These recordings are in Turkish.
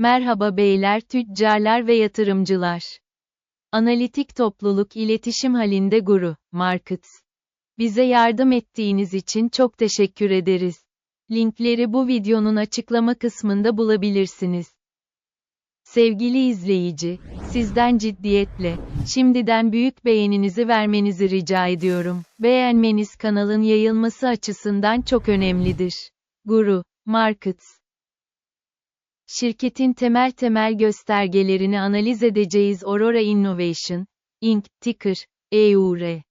Merhaba beyler, tüccarlar ve yatırımcılar. Analitik topluluk iletişim halinde Guru Markets. Bize yardım ettiğiniz için çok teşekkür ederiz. Linkleri bu videonun açıklama kısmında bulabilirsiniz. Sevgili izleyici, sizden ciddiyetle, şimdiden büyük beğeninizi vermenizi rica ediyorum. Beğenmeniz kanalın yayılması açısından çok önemlidir. Guru Markets Şirketin temel temel göstergelerini analiz edeceğiz Aurora Innovation, Inc., ticker, EUR.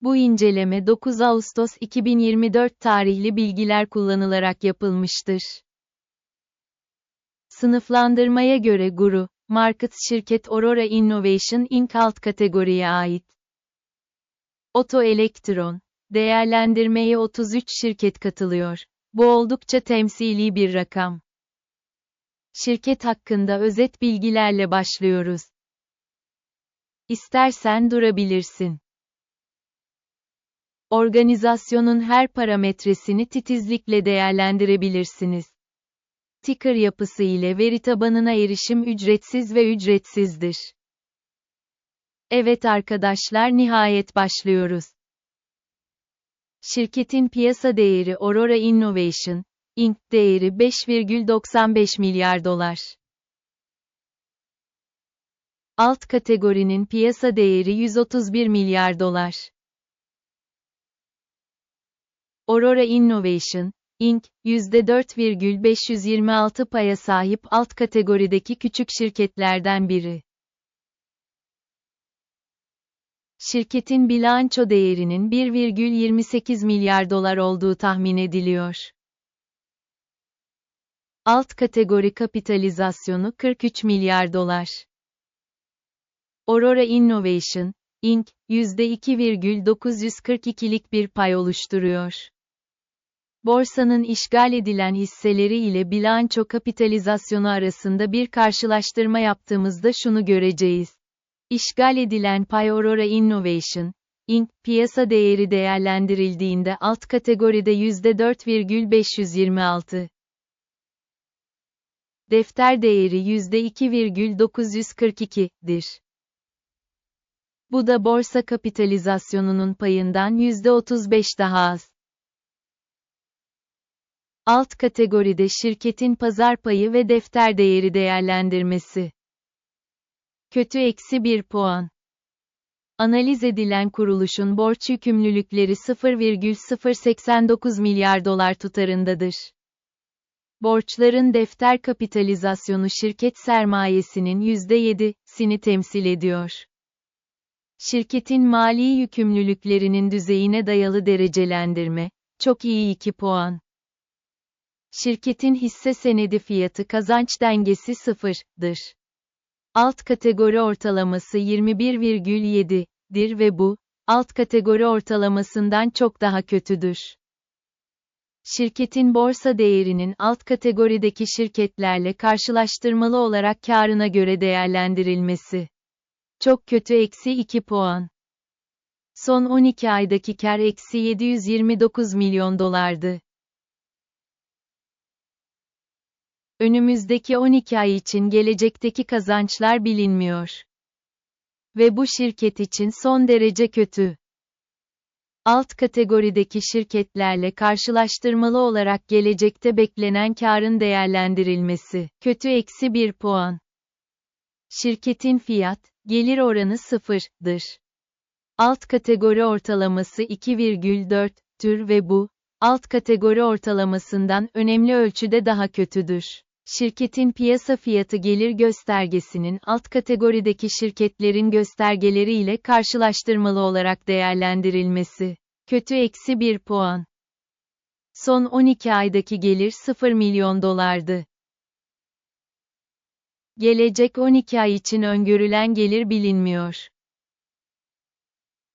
Bu inceleme 9 Ağustos 2024 tarihli bilgiler kullanılarak yapılmıştır. Sınıflandırmaya göre Guru, Markets şirket Aurora Innovation Inc. alt kategoriye ait. Oto Elektron, değerlendirmeye 33 şirket katılıyor. Bu oldukça temsili bir rakam. Şirket hakkında özet bilgilerle başlıyoruz. İstersen durabilirsin. Organizasyonun her parametresini titizlikle değerlendirebilirsiniz. Ticker yapısı ile veri tabanına erişim ücretsiz ve ücretsizdir. Evet arkadaşlar nihayet başlıyoruz. Şirketin piyasa değeri Aurora Innovation, Inc. değeri 5,95 milyar dolar. Alt kategorinin piyasa değeri 131 milyar dolar. Aurora Innovation, Inc., %4,526 paya sahip alt kategorideki küçük şirketlerden biri. Şirketin bilanço değerinin 1,28 milyar dolar olduğu tahmin ediliyor. Alt kategori kapitalizasyonu 43 milyar dolar. Aurora Innovation, Inc., %2,942'lik bir pay oluşturuyor. Borsanın işgal edilen hisseleri ile bilanço kapitalizasyonu arasında bir karşılaştırma yaptığımızda şunu göreceğiz. İşgal edilen pay Aurora Innovation, Inc. piyasa değeri değerlendirildiğinde alt kategoride %4,526. Defter değeri %2,942'dir. Bu da borsa kapitalizasyonunun payından %35 daha az. Alt kategoride şirketin pazar payı ve defter değeri değerlendirmesi. Kötü eksi 1 puan. Analiz edilen kuruluşun borç yükümlülükleri 0,089 milyar dolar tutarındadır. Borçların defter kapitalizasyonu şirket sermayesinin %7'sini temsil ediyor. Şirketin mali yükümlülüklerinin düzeyine dayalı derecelendirme, çok iyi 2 puan. Şirketin hisse senedi fiyatı kazanç dengesi 0'dır. Alt kategori ortalaması 21,7'dir ve bu, alt kategori ortalamasından çok daha kötüdür. Şirketin borsa değerinin alt kategorideki şirketlerle karşılaştırmalı olarak karına göre değerlendirilmesi. Çok kötü eksi 2 puan. Son 12 aydaki kar eksi 729 milyon dolardı. Önümüzdeki 12 ay için gelecekteki kazançlar bilinmiyor. Ve bu şirket için son derece kötü. Alt kategorideki şirketlerle karşılaştırmalı olarak gelecekte beklenen karın değerlendirilmesi, kötü eksi 1 puan. Şirketin fiyat, gelir oranı 0'dır. Alt kategori ortalaması 2,4'tür ve bu, alt kategori ortalamasından önemli ölçüde daha kötüdür. Şirketin piyasa fiyatı gelir göstergesinin alt kategorideki şirketlerin göstergeleri ile karşılaştırmalı olarak değerlendirilmesi. Kötü eksi 1 puan. Son 12 aydaki gelir 0 milyon dolardı. Gelecek 12 ay için öngörülen gelir bilinmiyor.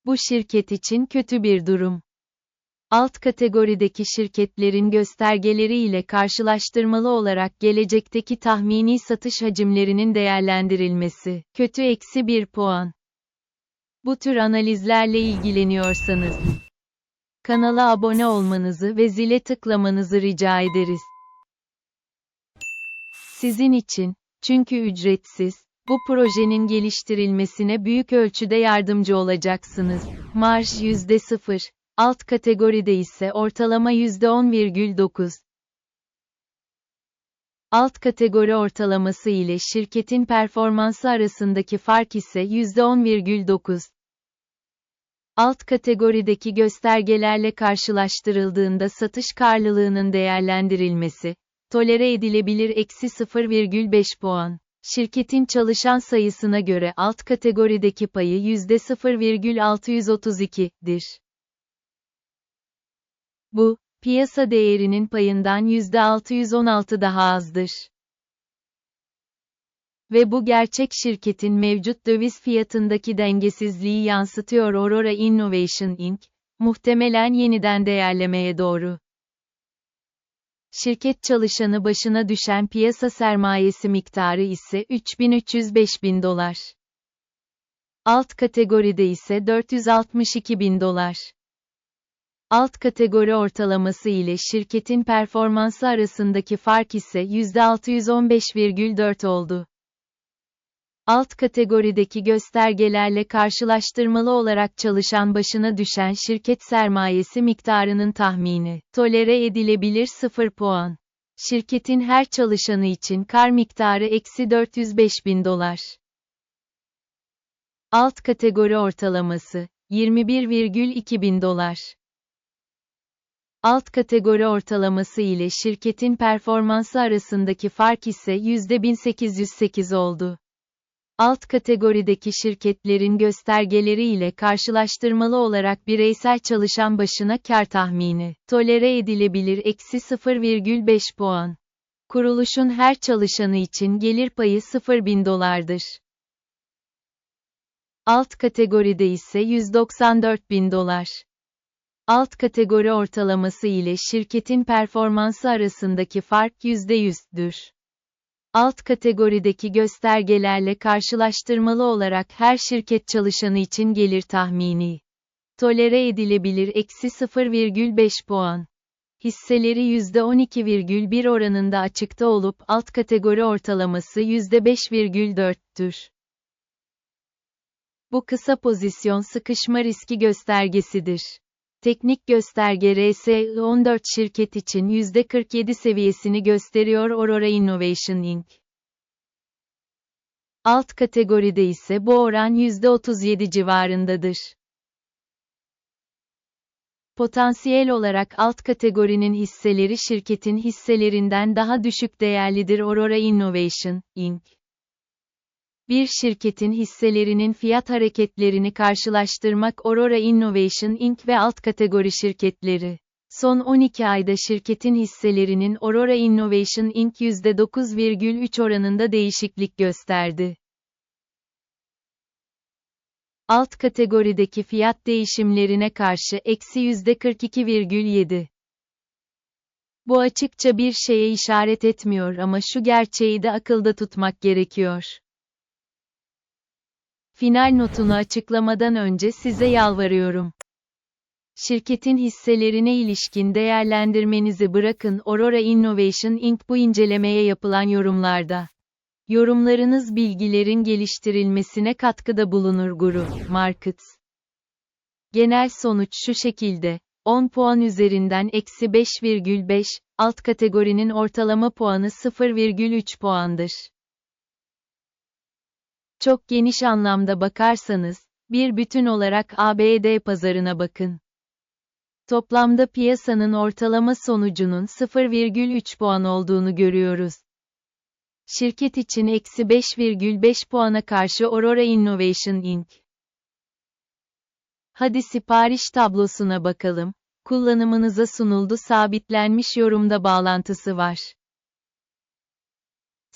Bu şirket için kötü bir durum. Alt kategorideki şirketlerin göstergeleri ile karşılaştırmalı olarak gelecekteki tahmini satış hacimlerinin değerlendirilmesi, kötü eksi 1 puan. Bu tür analizlerle ilgileniyorsanız, kanala abone olmanızı ve zile tıklamanızı rica ederiz. Sizin için, çünkü ücretsiz, bu projenin geliştirilmesine büyük ölçüde yardımcı olacaksınız. Marj %0, alt kategoride ise ortalama %10,9. Alt kategori ortalaması ile şirketin performansı arasındaki fark ise %10,9. Alt kategorideki göstergelerle karşılaştırıldığında satış karlılığının değerlendirilmesi, tolere edilebilir eksi 0,5 puan. Şirketin çalışan sayısına göre alt kategorideki payı %0,632'dir. Bu, piyasa değerinin payından %616 daha azdır. Ve bu gerçek şirketin mevcut döviz fiyatındaki dengesizliği yansıtıyor Aurora Innovation Inc., muhtemelen yeniden değerlemeye doğru. Şirket çalışanı başına düşen piyasa sermayesi miktarı ise 3305 bin dolar. Alt kategoride ise 462 bin dolar. Alt kategori ortalaması ile şirketin performansı arasındaki fark ise %615,4 oldu. Alt kategorideki göstergelerle karşılaştırmalı olarak çalışan başına düşen şirket sermayesi miktarının tahmini, tolere edilebilir 0 puan. Şirketin her çalışanı için kar miktarı eksi 405 bin dolar. Alt kategori ortalaması, 21,2 bin dolar. Alt kategori ortalaması ile şirketin performansı arasındaki fark ise %1808 oldu. Alt kategorideki şirketlerin göstergeleri ile karşılaştırmalı olarak bireysel çalışan başına kar tahmini, tolere edilebilir eksi 0,5 puan. Kuruluşun her çalışanı için gelir payı 0 bin dolardır. Alt kategoride ise 194 bin dolar. Alt kategori ortalaması ile şirketin performansı arasındaki fark %100'dür. Alt kategorideki göstergelerle karşılaştırmalı olarak her şirket çalışanı için gelir tahmini. Tolere edilebilir eksi 0,5 puan. Hisseleri %12,1 oranında açıkta olup alt kategori ortalaması %5,4'tür. Bu kısa pozisyon sıkışma riski göstergesidir. Teknik gösterge RSI14 şirket için %47 seviyesini gösteriyor Aurora Innovation Inc. Alt kategoride ise bu oran %37 civarındadır. Potansiyel olarak alt kategorinin hisseleri şirketin hisselerinden daha düşük değerlidir Aurora Innovation, Inc. Bir şirketin hisselerinin fiyat hareketlerini karşılaştırmak Aurora Innovation Inc. ve alt kategori şirketleri. Son 12 ayda şirketin hisselerinin Aurora Innovation Inc. %9,3 oranında değişiklik gösterdi. Alt kategorideki fiyat değişimlerine karşı eksi %42,7. Bu açıkça bir şeye işaret etmiyor ama şu gerçeği de akılda tutmak gerekiyor. Final notunu açıklamadan önce size yalvarıyorum. Şirketin hisselerine ilişkin değerlendirmenizi bırakın Aurora Innovation Inc. bu incelemeye yapılan yorumlarda. Yorumlarınız bilgilerin geliştirilmesine katkıda bulunur Guru, Markets. Genel sonuç şu şekilde, 10 puan üzerinden eksi 5,5, alt kategorinin ortalama puanı 0,3 puandır. Çok geniş anlamda bakarsanız, bir bütün olarak ABD pazarına bakın. Toplamda piyasanın ortalama sonucunun 0,3 puan olduğunu görüyoruz. Şirket için eksi 5,5 puana karşı Aurora Innovation Inc. Hadi sipariş tablosuna bakalım. Kullanımınıza sunuldu sabitlenmiş yorumda bağlantısı var.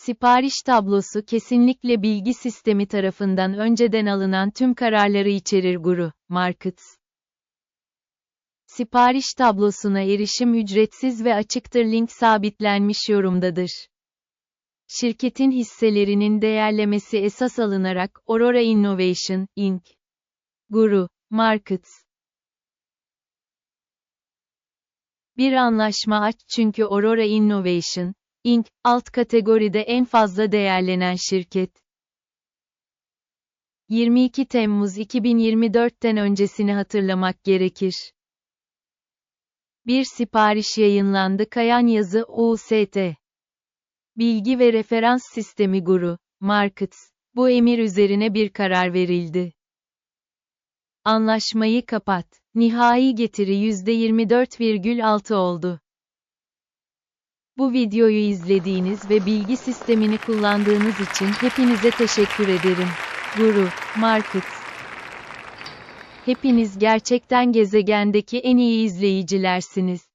Sipariş tablosu kesinlikle bilgi sistemi tarafından önceden alınan tüm kararları içerir Guru, Markets. Sipariş tablosuna erişim ücretsiz ve açıktır link sabitlenmiş yorumdadır. Şirketin hisselerinin değerlemesi esas alınarak Aurora Innovation, Inc. Guru, Markets. Bir anlaşma aç çünkü Aurora Innovation, Inc. alt kategoride en fazla değerlenen şirket. 22 Temmuz 2024'ten öncesini hatırlamak gerekir. Bir sipariş yayınlandı Kayan yazı UST. Bilgi ve Referans Sistemi Guru, Markets. Bu emir üzerine bir karar verildi. Anlaşmayı kapat. Nihai getiri %24,6 oldu. Bu videoyu izlediğiniz ve bilgi sistemini kullandığınız için hepinize teşekkür ederim. Guru, Markets. Hepiniz gerçekten gezegendeki en iyi izleyicilersiniz.